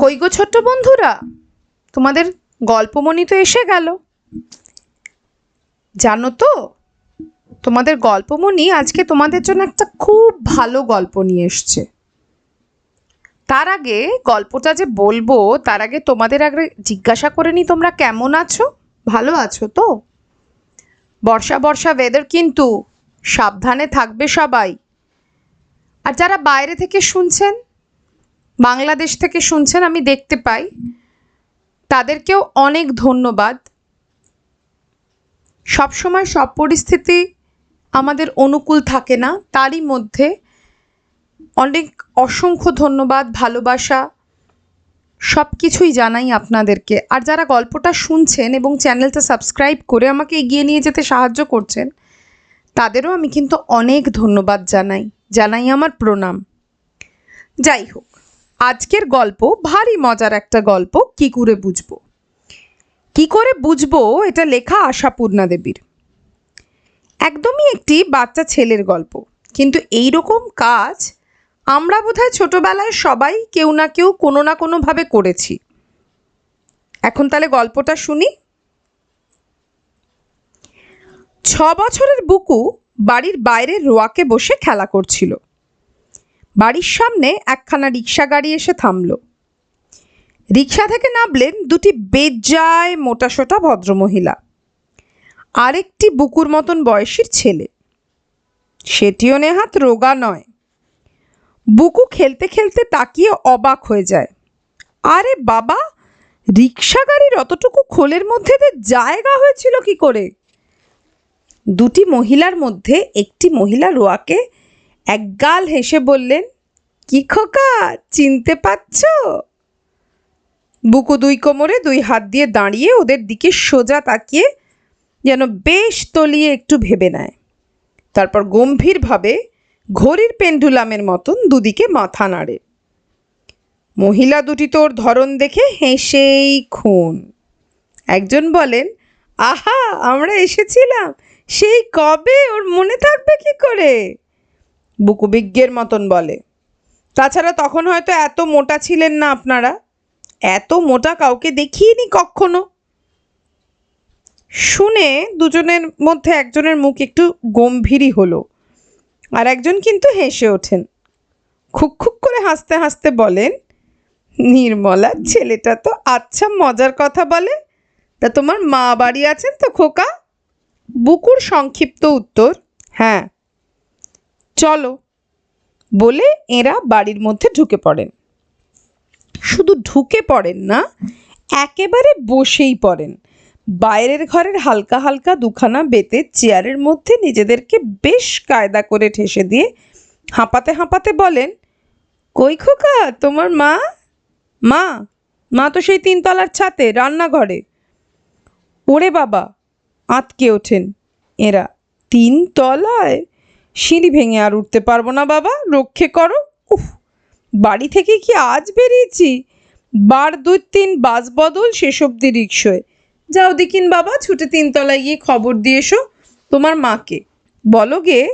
কই গো ছোট্ট বন্ধুরা? তোমাদের গল্পমণি তো এসে গেল। জানো তো, তোমাদের গল্পমণি আজকে তোমাদের জন্য একটা খুব ভালো গল্প নিয়ে এসছে। তার আগে গল্পটা যে বলব, তার আগে তোমাদের আগে জিজ্ঞাসা করে নি তোমরা কেমন আছো? ভালো আছো তো? বর্ষা বর্ষা ওয়েদার কিন্তু সাবধানে থাকবে সবাই। আর যারা বাইরে থেকে শুনছেন বাংলাদেশ থেকে শুনছেন, আমি দেখতে পাই। তাদেরকেও অনেক ধন্যবাদ। সবসময় সব পরিস্থিতি আমাদের অনুকূল থাকে না। তারই মধ্যে অনেক অসংখ্য ধন্যবাদ, ভালোবাসা সব কিছুই জানাই আপনাদেরকে। আর যারা গল্পটা শুনছেন এবং চ্যানেলটা সাবস্ক্রাইব করে আমাকে এগিয়ে নিয়ে যেতে সাহায্য করছেন, তাদেরও আমি কিন্তু অনেক ধন্যবাদ জানাই জানাই আমার প্রণাম। যাই হোক আজকের গল্প ভারী মজার একটা গল্প, কি করে বুঝব? কি করে বুঝব এটা লেখা আশাপূর্ণা দেবীর। একদমই একটি বাচ্চা ছেলের গল্প, কিন্তু এই রকম কাজ আমরা বোধহয় ছোটবেলায় সবাই কেউ না কেউ কোনো না কোনোভাবে করেছি। এখন তাহলে গল্পটা শুনি। ছ বছরের বুকু বাড়ির বাইরে রোয়াকে বসে খেলা করছিল। বাড়ির সামনে একখানা রিক্সা গাড়ি এসে থামল। রিক্সা থেকে নামলেন দুটি বেজায় মোটাসোটা ভদ্রমহিলা। আরেকটি বুকুর মতন বয়সীর ছেলে। সেটিও নেহাত রোগা নয়। বুকু খেলতে খেলতে তাকিয়ে অবাক হয়ে যায়। আরে বাবা রিক্সা গাড়ির অতটুকু খোলের মধ্যে জায়গা হয়েছিল কি করে? দুটি মহিলার মধ্যে একটি মহিলা রোয়াকে একগাল হেসে বললেন, কি খোকা, চিনতে পারছ? বুকু দুই কোমরে দুই হাত দিয়ে দাঁড়িয়ে ওদের দিকে সোজা তাকিয়ে যেন বেশ তলিয়ে একটু ভেবে নেয়। তারপর গম্ভীরভাবে ঘড়ির পেন্ডুলামের মতন দুদিকে মাথা নাড়ে। মহিলা দুটি তোর ধরন দেখে হেসেই খুন। একজন বলেন, আহা, আমরা এসেছিলাম, সেই কবে? ওর মনে থাকবে কি করে? বুকু বিজ্ঞের মতন বলে। তাছাড়া তখন হয়তো এত মোটা ছিলেন না আপনারা। এত মোটা কাউকে দেখিনি কখনো। শুনে দুজনের মধ্যে একজনের মুখ একটু গম্ভীরই হলো আর একজন কিন্তু হেসে ওঠেন। খুক খুক করে হাসতে হাসতে বলেন, নির্মলা, ছেলেটা তো আচ্ছা মজার কথা বলে। তা তোমার মা বাড়ি আছেন তো খোকা? বুকুর সংক্ষিপ্ত উত্তর হ্যাঁ। চলো বলে এরা বাড়ির মধ্যে ঢুকে পড়েন। শুধু ঢুকে পড়েন না, একেবারে বসেই পড়েন। বাইরের ঘরের হালকা হালকা দুখানা বেতে চেয়ারের মধ্যে নিজেদেরকে বেশ কায়দা করে ঠেসে দিয়ে হাঁপাতে হাঁপাতে বলেন, কই খোকা, তোমার মা? মা মা তো সেই তিনতলার ছাতে, রান্নাঘরে। ওরে বাবা, আতকে ওঠেন এরা। তিন তলায় সিঁড়ি ভেঙে আর উঠতে পারব না বাবা, রক্ষে করো। উফ, বাড়ি থেকে কি আজ বেরিয়েছি? বার দুই তিন বাস বদল শেষ অব্দি রিক্সোয় যাও দেখিন বাবা, ছুটে তিনতলায় গিয়ে খবর দিয়ে এসো। তোমার মাকে। বলো গে,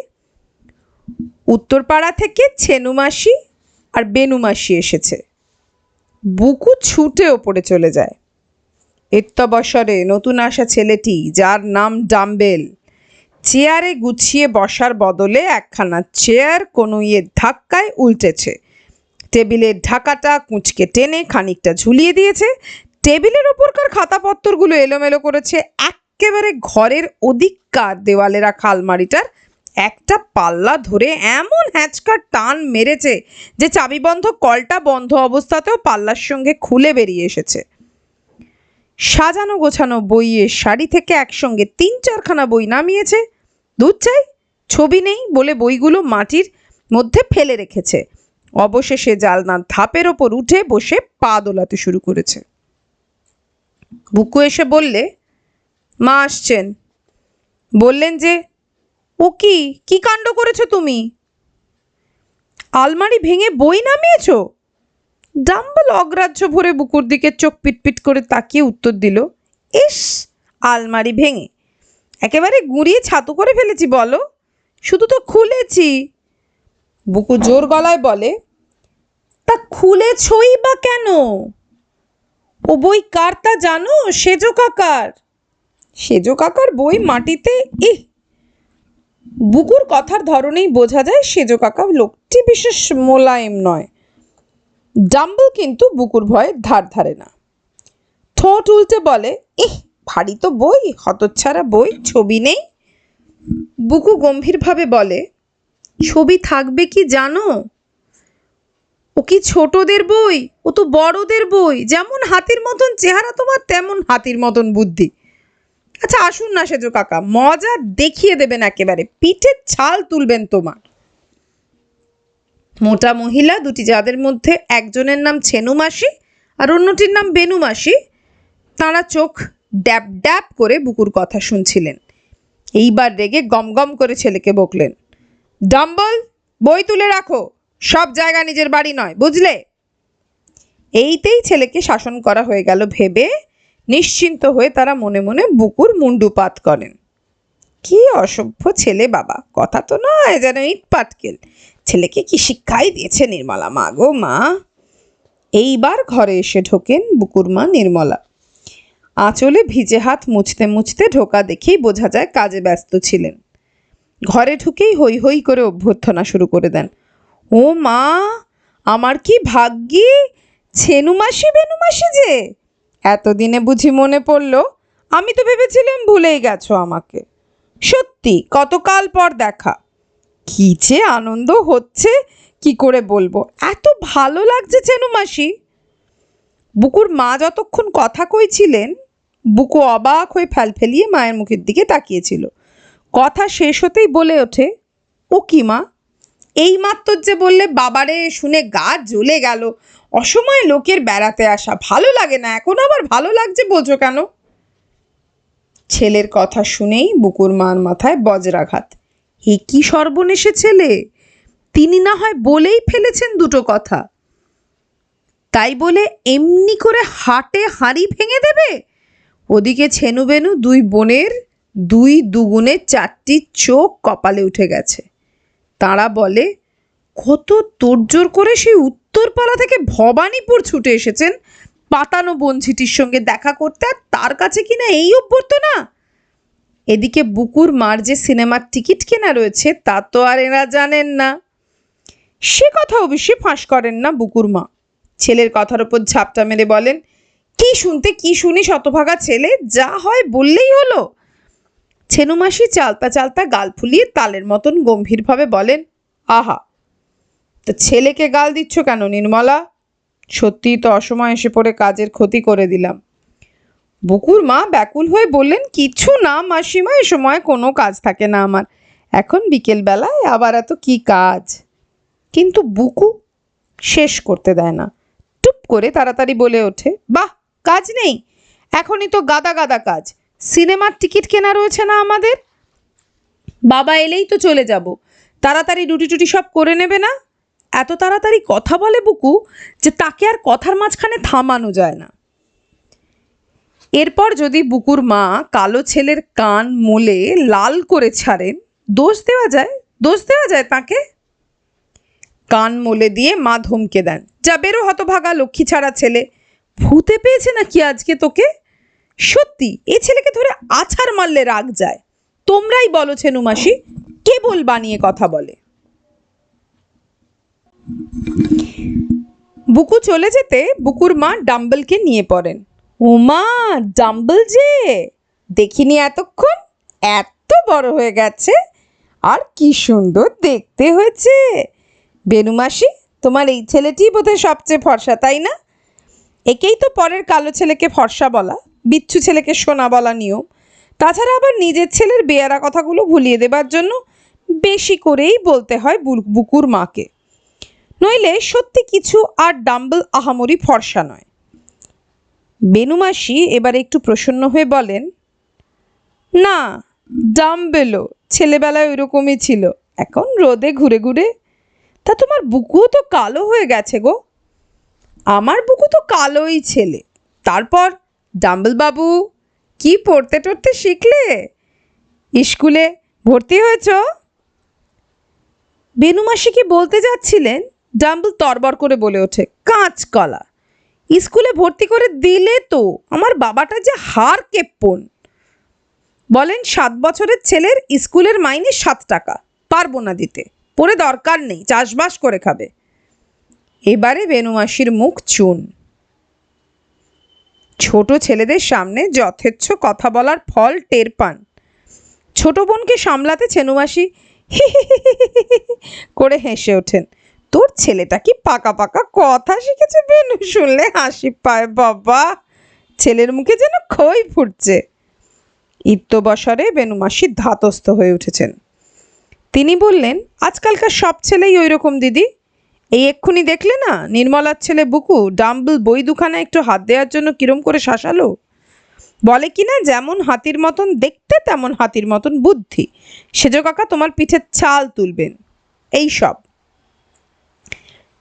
উত্তরপাড়া থেকে ছেনু মাসি আর বেনু মাসি এসেছে। বুকু ছুটে ওপরে চলে যায়। এত্তবসরে নতুন আসা ছেলেটি, যার নাম ডাম্বেল। চেয়ারে গুছিয়ে বসার বদলে একখানা চেয়ার কোনো ইয়ে ধাক্কায় উল্টেছে। টেবিলের ঢাকাটা কুঁচকে টেনে খানিকটা ঝুলিয়ে দিয়েছে। টেবিলের ওপরকার খাতাপত্তরগুলো এলোমেলো করেছে। একেবারে ঘরের অধিককার দেওয়ালে রাখা আলমারিটার একটা পাল্লা ধরে এমন হ্যাঁচকার টান মেরেছে যে চাবিবন্ধ কলটা বন্ধ অবস্থাতেও পাল্লার সঙ্গে খুলে বেরিয়ে এসেছে। সাজানো গোছানো বইয়ের শাড়ি থেকে একসঙ্গে তিন চারখানা বই নামিয়েছে। দুধ চাই, ছবি নেই বলে বইগুলো মাটির মধ্যে ফেলে রেখেছে। অবশেষে জালনার ধাপের ওপর উঠে বসে পা দোলাতে শুরু করেছে। বুকু এসে বললে, মা আসছেন। বললেন যে, ও কি? কি কাণ্ড করেছ তুমি? আলমারি ভেঙে বই নামিয়েছো? ডাম্বল অগ্রাহ্য ভরে বুকুর দিকে চোখ পিটপিট করে তাকিয়ে উত্তর দিল, ইস, আলমারি ভেঙে। একেবারে গুঁড়িয়ে ছাতু করে ফেলেছি, বলো। শুধু তো খুলেছি। বুকু জোর গলায় বলে, তা খুলেছই বা কেন? ও বই কার তা জানো? সেজো কাকার। সেজো কাকার বই মাটিতে? ইহ! বুকুর কথার ধরনেই বোঝা যায়, সেজো কাকা লোকটি বিশেষ মোলায়েম নয়। ডাম্বল কিন্তু বুকুর ভয়ে ধার ধারে না। ঠোঁট উল্টে বলে ইহ ভারী তো বই, হতচ্ছাড়া বই, ছবি নেই? বুকু গম্ভীরভাবে বলে, ছবি থাকবে কি জানো? ও কি ছোটদের বই? ও তো বড়দের বই। যেমন হাতির মতন চেহারা তোমার, তেমন হাতির মতন বুদ্ধি। আচ্ছা আসুন না সেজো কাকা, মজা দেখিয়ে দেবেন একেবারে, পিঠের ছাল তুলবেন তোমার। মোটা মহিলা, দুটি যাদের মধ্যে একজনের নাম ছেনু মাসি আর অন্যটির নাম বেনু মাসি, তাঁরা চোখ ড্যাব ড্যাব করে বুকুর কথা শুনছিলেন। এইবার রেগে গম গম করে ছেলেকে বকলেন, ডাম্বল, বই তুলে রাখো, সব জায়গা নিজের বাড়ি নয়, বুঝলে? এইতেই ছেলেকে শাসন করা হয়ে গেল ভেবে নিশ্চিন্ত হয়ে তারা মনে মনে বুকুর মুন্ডুপাত করেন। কি অসভ্য ছেলে বাবা, কথা তো নয় যেন ইট পাটকেল ছেলেকে কি শিক্ষাই দিয়েছে নির্মলা? মা গো, মা। এইবার ঘরে এসে ঢোকেন বুকুর মা নির্মলা। আঁচলে ভিজে হাত মুছতে মুছতে ঢোকা দেখেই বোঝা যায় কাজে ব্যস্ত ছিলেন। ঘরে ঢুকেই হই হই করে অভ্যর্থনা শুরু করে দেন। ও মা, আমার কি ভাগ্যি? ছেনু মাসি, বেনু মাসি যে? এতদিনে বুঝি মনে পড়ল, আমি তো ভেবেছিলাম ভুলেই গেছো আমাকে। সত্যি, কতকাল পর দেখা। কি যে আনন্দ হচ্ছে, কি করে বলব? এত ভালো লাগছে চেনু মাসি। বুকুর মা যতক্ষণ কথা কইছিলেন, বুকু অবাক হয়ে ফেলফেলিয়ে মায়ের মুখের দিকে তাকিয়েছিল। কথা শেষ হতেই বলে ওঠে, ও কি মা? এই মাত্র যে বললে বাবারে শুনে গা জ্বলে গেল। অসময়ে লোকের বেড়াতে আসা ভালো লাগে না, এখন আবার ভালো লাগছে বোঝো কেন? ছেলের কথা শুনেই বুকুর মার মাথায় বজ্রাঘাত। এ কি সর্বনেশে ছেলে? তিনি না হয় বলেই ফেলেছেন দুটো কথা। তাই বলে এমনি করে হাটে হাঁড়ি ভেঙে দেবে? ওদিকে ছেনু বেনু দুই বোনের দুই দুগুণে চারটি চোখ কপালে উঠে গেছে। তারা বলে, কত তোড়জোড় করে সেই উত্তরপাড়া থেকে ভবানীপুর ছুটে এসেছেন। পাতানো বঞ্ঝিটির সঙ্গে দেখা করতে আর তার কাছে কিনা এই অভ্যর্থনা? এদিকে বুকুর মার যে সিনেমার টিকিট কেনা রয়েছে, তা তো আর এরা জানেন না। সে কথা অবশ্যই ফাঁস করেন না বুকুর মা। ছেলের কথার ওপর ঝাপটা মেরে বলেন, কি শুনতে, কি শুনি শতভাগা ছেলে, যা হয় বললেই হলো। ছেনুমাসি চালতা চালতা গাল ফুলিয়ে তালের মতন গম্ভীরভাবে বলেন, আহা, তা ছেলেকে গাল দিচ্ছ কেন নির্মলা? সত্যিই তো অসময় এসে পড়ে কাজের ক্ষতি করে দিলাম। বুকুর মা ব্যাকুল হয়ে বললেন, কিছু না মাসিমা, এ সময় কোনো কাজ থাকে না আমার। এখন বিকেলবেলায় আবার এত কি কাজ? কিন্তু বুকু শেষ করতে দেয় না। টুপ করে তাড়াতাড়ি বলে ওঠে, বাহ, কাজ নেই। এখনই তো গাদা গাদা কাজ। সিনেমার টিকিট কেনা রয়েছে না আমাদের? বাবা এলেই তো চলে যাব। তাড়াতাড়ি রুটি টুটি সব করে নেবে না? এত তাড়াতাড়ি কথা বলে বুকু যে তাকে আর কথার মাঝখানে থামানো যায় না। এরপর যদি বুকুর মা কালো ছেলের কান মোলে লাল করে ছাড়েন, দোষ দেওয়া যায়? দোষ দেওয়া যায় তাকে? কান মোলে দিয়ে মা ধমকে দেন, যা বেরো হতভাগা লক্ষ্মী ছাড়া ছেলে। ভূতে পেয়েছে নাকি আজকে তোকে? সত্যি, এ ছেলেকে ধরে আছাড় মারলে রাগ যায়। তোমরাই বলো ছেনু মাসি, কেবল বানিয়ে কথা বলে। বুকু চলে যেতে বুকুর মা ডাম্বলকে নিয়ে পড়েন। ওমা ডাম্বল যে! দেখিনি এতক্ষণ? এত বড় হয়ে গেছে। আর কি সুন্দর দেখতে হয়েছে। বেনুমাসি তোমার এই ছেলেটি বোধহয় সবচেয়ে ফর্সা, তাই না? একেই তো পরের কালো ছেলেকে ফর্সা বলা, বিচ্ছু ছেলেকে সোনা বলা নিয়ম। তাছাড়া আবার নিজের ছেলের বেয়ারা কথাগুলো ভুলিয়ে দেবার জন্য বেশি করেই বলতে হয় বুকুর মাকে। নইলে সত্যি কিছু আর ডাম্বল আহামরি ফর্সা নয়। বেনুমাসি এবার একটু প্রসন্ন হয়ে বলেন, না ডাম্বেলও ছেলেবেলায় ওইরকমই ছিল। এখন রোদে ঘুরে ঘুরে, তা তোমার বুকুও তো কালো হয়ে গেছে গো। আমার বুকু তো কালোই ছেলে। তারপর ডাম্বল বাবু কি পড়তে টড়তে শিখলে? স্কুলে ভর্তি হয়েছ? বেনুমাসি কি বলতে যাচ্ছিলেন? ডাম্বল তরবর করে বলে ওঠে, কাঁচকলা। স্কুলে ভর্তি করে দিলে তো আমার বাবাটা যে হার কেপ্পন। বলেন, সাত বছরের ছেলের স্কুলের মাইনে সাত টাকা, পারব না দিতে। পরে দরকার নেই, চাষবাস করে খাবে। এবারে বেনুমাসির মুখ চুন। ছোট ছেলেদের সামনে যথেচ্ছ কথা বলার ফল টের পান। ছোট বোনকে সামলাতে ছেনুমাসি করে হেসে ওঠেন। তোর ছেলেটা কি পাকা পাকা কথা শিখেছে বেনু? শুনলে হাসি পায়, বাবা। ছেলের মুখে যেন খই ফুটছে। ইত্যবসরে বেনুমাসি ধাতস্থ হয়ে উঠেছেন। তিনি বললেন, আজকালকার সব ছেলেই ওই রকম দিদি। এই এক্ষুনি দেখলে না, নির্মলার ছেলে বুকু ডাম্বল বই দুখানা একটু হাত দেওয়ার জন্য কিরম করে শাসালো? বলে কি না, যেমন হাতির মতন, দেখতে তেমন হাতির মতন বুদ্ধি। সেজ কাকা, তোমার পিঠের ছাল তুলবেন। এই সব।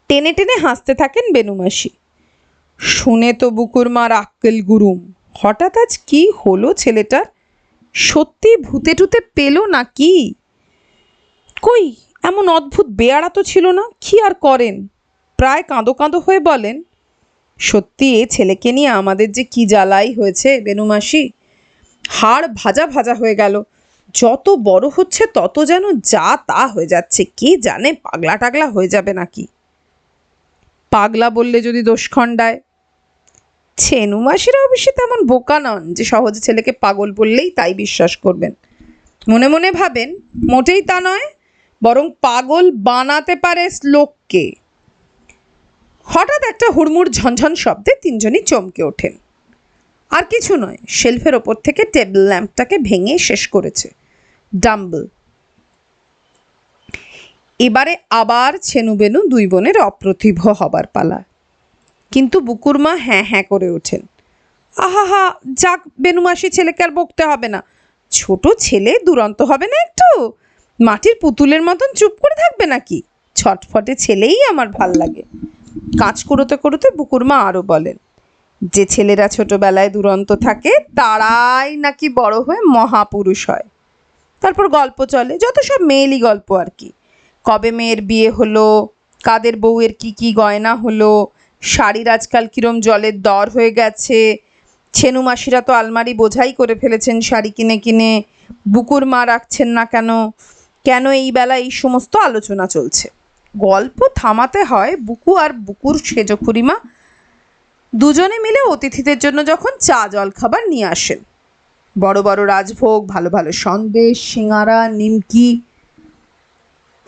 টেনে টেনে হাসতে থাকেন বেনুমাসি শুনে তো বুকুর মার আক্কেল গুরুম। হঠাৎ আজ কি হলো ছেলেটার? সত্যি ভূতে টুতে পেল না কি? কই, এমন অদ্ভুত বেয়ারা তো ছিল না, কি আর করেন? প্রায় কাঁদো কাঁদো হয়ে বলেন, সত্যি এ ছেলেকে নিয়ে আমাদের যে কি জ্বালাই হয়েছে বেনুমাসি হাড় ভাজা ভাজা হয়ে গেল। যত বড় হচ্ছে তত যেন যা তা হয়ে যাচ্ছে, কে জানে পাগলা টাগলা হয়ে যাবে নাকি? পাগলা বললে যদি দোষ খণ্ডায়? ছেনু মাসিরা অবশ্যই তেমন বোকা নন যে সহজে ছেলেকে পাগল বললেই তাই বিশ্বাস করবেন। মনে মনে ভাবেন, মোটেই তা নয়, বরং পাগল বানাতে পারে শ্লোককে। হঠাৎ একটা হুড়মুড় ঝনঝন শব্দে তিনজনই চমকে ওঠেন। আর কিছু নয়, শেলফের ওপর থেকে টেবিল ল্যাম্পটাকে ভেঙে শেষ করেছে। ডাম্বল। এবারে আবার ছেনুবেনু দুই বোনের অপ্রতিভ হবার পালা। কিন্তু বুকুর মা হ্যাঁ হ্যাঁ করে ওঠেন। আহা হা যাক বেনুমাসি ছেলেকে আর বকতে হবে না। ছোট ছেলে দুরন্ত হবে না একটু? মাটির পুতুলের মতন চুপ করে থাকবে নাকি? ছটফটে ছেলেই আমার ভালো লাগে। কাজ করতে করতে বুকুর মা আরও বলেন, যে ছেলেরা ছোটবেলায় দুরন্ত থাকে, তারাই নাকি বড় হয়ে মহাপুরুষ হয়। তারপর গল্প চলে, যত সব মেয়েলি গল্প আর কি। কবে মেয়ের বিয়ে হলো? কাদের বউয়ের কি কি গয়না হলো? শাড়ির আজকাল কিরম জলের দর হয়ে গেছে? ছেনু মাসিরা তো আলমারি বোঝাই করে ফেলেছেন শাড়ি কিনে কিনে। বুকুর মা রাখছেন না কেন? কেন এই বেলা এই সমস্ত আলোচনা চলছে? গল্প থামাতে হয় বুকু আর বুকুর সেজ খুড়িমা। দুজনে মিলে অতিথিদের জন্য যখন চা জল খাবার নিয়ে আসেন। বড় বড় রাজভোগ, ভালো ভালো সন্দেশ সিঙারা নিমকি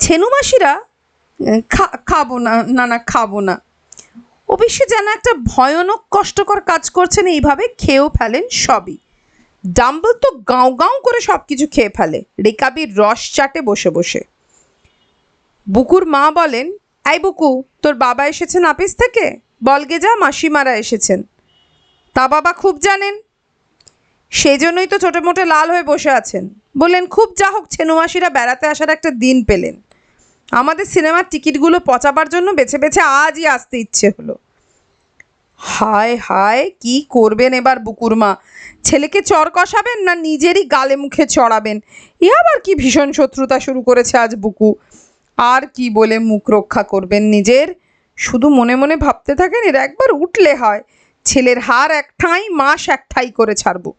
ছেনুমাসিরা খাব না না না খাব না। অবশ্যই যেন একটা ভয়ানক, কষ্টকর কাজ করছেন, এইভাবে খেয়েও ফেলেন সবই। ডাম্বল তো গাঁও গাঁও করে সব কিছু খেয়ে ফেলে। রেকাবির রস চাটে বসে বসে। বুকুর মা বলেন এই বুকু, তোর বাবা এসেছেন আপিস থেকে? বলগে যা, মাসিমারা এসেছেন। তা বাবা খুব জানেন। সেই জন্যই তো ছোটো মোটো লাল হয়ে বসে আছেন। বললেন, খুব যা হোক, ছেনুমাসিরা বেড়াতে আসার একটা দিন পেলেন। আমাদের সিনেমার টিকিটগুলো পচাবার জন্য বেছে বেছে আজই আসতে ইচ্ছে হলো। হায় হায়, কি করবেন এবার বুকুর মা? ছেলেকে চর কষাবেন না নিজেরই গালে মুখে চড়াবেন? এ আবার কি ভীষণ শত্রুতা শুরু করেছে আজ বুকু। আর কি বলে মুখ রক্ষা করবেন নিজের? শুধু মনে মনে ভাবতে থাকেন, এর একবার উঠলে হয়। ছেলের হার এক ঠাঁই মাস এক ঠাই করে ছাড়বো।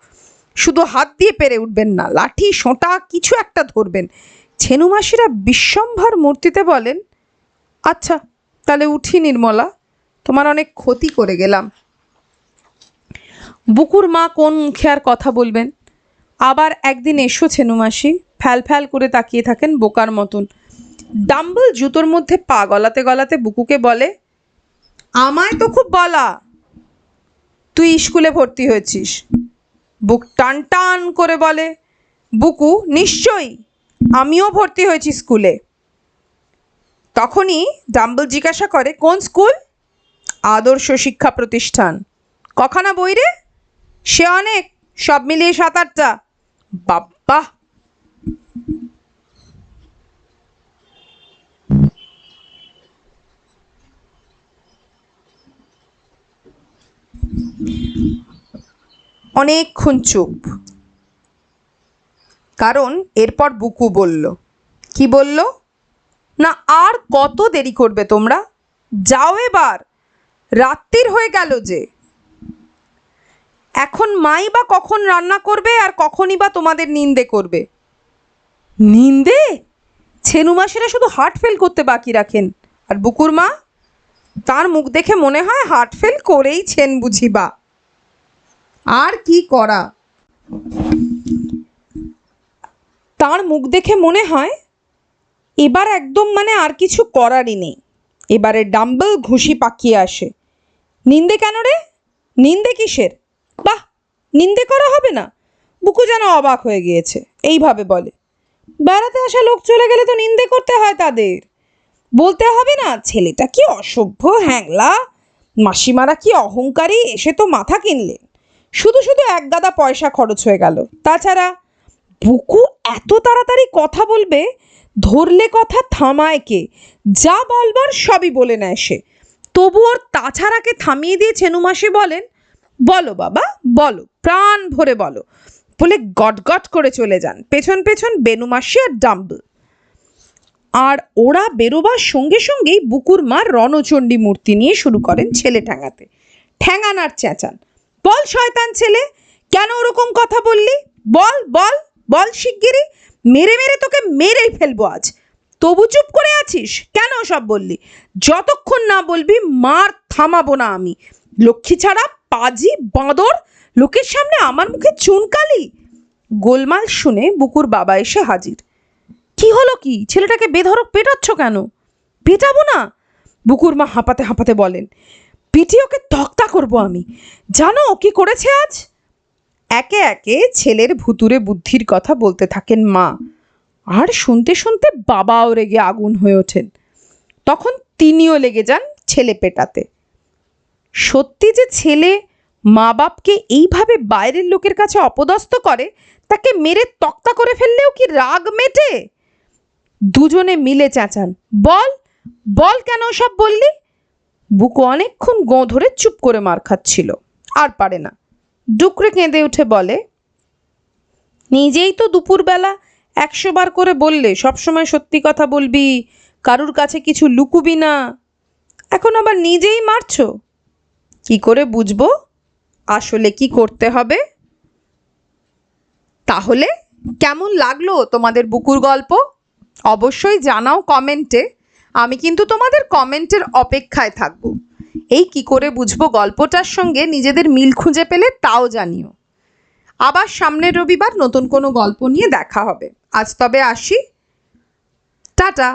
শুধু হাত দিয়ে পেরে উঠবেন না, লাঠি, সোঁটা, কিছু একটা ধরবেন। ছেনুমাসিরা বিশ্বম্ভর মূর্তিতে বলেন আচ্ছা তাহলে উঠি নির্মলা, তোমার অনেক ক্ষতি করে গেলাম। বুকুর মা কোন মুখে আর কথা বলবেন? আবার একদিন এসো ছেনুমাসি, ফ্যাল ফ্যাল করে তাকিয়ে থাকেন বোকার মতন। ডাম্বল জুতোর মধ্যে পা গলাতে গলাতে বুকুকে বলে, আমায় তো খুব বলা, তুই স্কুলে ভর্তি হয়েছিস। বুক টান টান করে বলে, বুকু, নিশ্চয়ই? আমিও ভর্তি হয়েছি স্কুলে। তখনই ডাম্বল জিজ্ঞাসা করে, কোন স্কুল? আদর্শ শিক্ষা প্রতিষ্ঠান। কখানা বই রে? সে অনেক, সব মিলিয়ে সাত আটটা বাব্বা অনেকক্ষণ চুপ। কারণ এরপর বুকু বলল, কি বলল? না, আর কত দেরি করবে তোমরা? যাও এবার, রাত্রির হয়ে গেল যে। এখন মাই বা কখন রান্না করবে আর কখনই বা তোমাদের নিন্দে করবে? নিন্দে? ছেনু মাসিরা শুধু হার্ট ফেল করতে বাকি রাখেন। আর বুকুর মা? তার মুখ দেখে মনে হয় হার্ট ফেল করেইছেন বুঝিবা আর কি করা? তার মুখ দেখে মনে হয়, এবার একদম মানে আর কিছু করারই নেই। এবারে ডাম্বল ঘুষি পাকিয়ে আসে। নিন্দে কেন রে? নিন্দে কিসের? বাহ, নিন্দে করা হবে না। বুকু যেন অবাক হয়ে গিয়েছে, এইভাবে বলে। বেড়াতে আসা লোক চলে গেলে তো নিন্দে করতে হয় তাদের। বলতে হবে না, ছেলেটা কি অসভ্য, হ্যাংলা? মাসিমারা কি অহংকারী? এসে তো মাথা কিনলেন। শুধু শুধু এক গাদা পয়সা খরচ হয়ে গেল। তাছাড়া বুকু এত তাড়াতাড়ি কথা বলবে, ধরলে কথা থামায় কে? যা বলবার সবই বলে নেয় সে। তবু ওর তাছাড়াকে থামিয়ে দিয়ে ছেনুমাসি বলেন, বলো বাবা, বলো, প্রাণ ভরে বলো। বলে গট গট করে চলে যান, পেছন পেছন বেনুমাসি আর ডাম্বল। আর ওরা বেরোবার সঙ্গে সঙ্গেই বুকুর মা রণচণ্ডী মূর্তি নিয়ে শুরু করেন ছেলে ঠ্যাঙাতে। ঠ্যাঙানার চেঁচান, বল, শয়তান ছেলে, কেন ওরকম কথা বললি? বল বল। বল শিগগিরই। মেরে মেরে তোকে মেরেই ফেলব আজ। তবু চুপ করে আছিস? কেন সব বললি? যতক্ষণ না বলবি, মার থামাবো না আমি। লক্ষ্মী ছাড়া পাজি, বাঁদর, লোকের সামনে আমার মুখে চুনকালি? গোলমাল শুনে বুকুর বাবা এসে হাজির। কি হলো কি? ছেলেটাকে বেধরক পেটাচ্ছ কেন? পেটাবো না? বুকুর মা হাঁপাতে হাঁপাতে বলেন, পিটিয়ে ওকে তক্তা করব আমি। জানো কি করেছে আজ? একে একে ছেলের ভুতুরে বুদ্ধির কথা বলতে থাকেন মা। আর শুনতে শুনতে বাবাও রেগে আগুন হয়ে ওঠেন। তখন তিনিও লেগে যান ছেলে পেটাতে। সত্যি যে ছেলে মা বাপকে এইভাবে বাইরের লোকের কাছে অপদস্থ করে, তাকে মেরে তক্তা করে ফেললেও কি রাগ মেটে? দুজনে মিলে চেঁচান, বল বল কেন সব বললি? বুকু অনেকক্ষণ গোঁ ধরে চুপ করে মার খাচ্ছিল, আর পারে না। ডুকরে কেঁদে উঠে বলে, নিজেই তো দুপুরবেলা একশো বার করে বললে সবসময় সত্যি কথা বলবি, কারুর কাছে কিছু লুকুবি না। এখন আবার নিজেই মারছ? কি করে বুঝব? আসলে কি করতে হবে? তাহলে কেমন লাগল তোমাদের বুকুর গল্প? অবশ্যই জানাও কমেন্টে। আমি কিন্তু তোমাদের কমেন্টের অপেক্ষায় থাকব। এই কি করে বুঝব গল্পটার সঙ্গে নিজেদের মিল খুঁজে পেলে তাও জানিও। আবার সামনের রবিবার নতুন কোনো গল্প নিয়ে দেখা হবে। আজ তবে আসি। টাটা।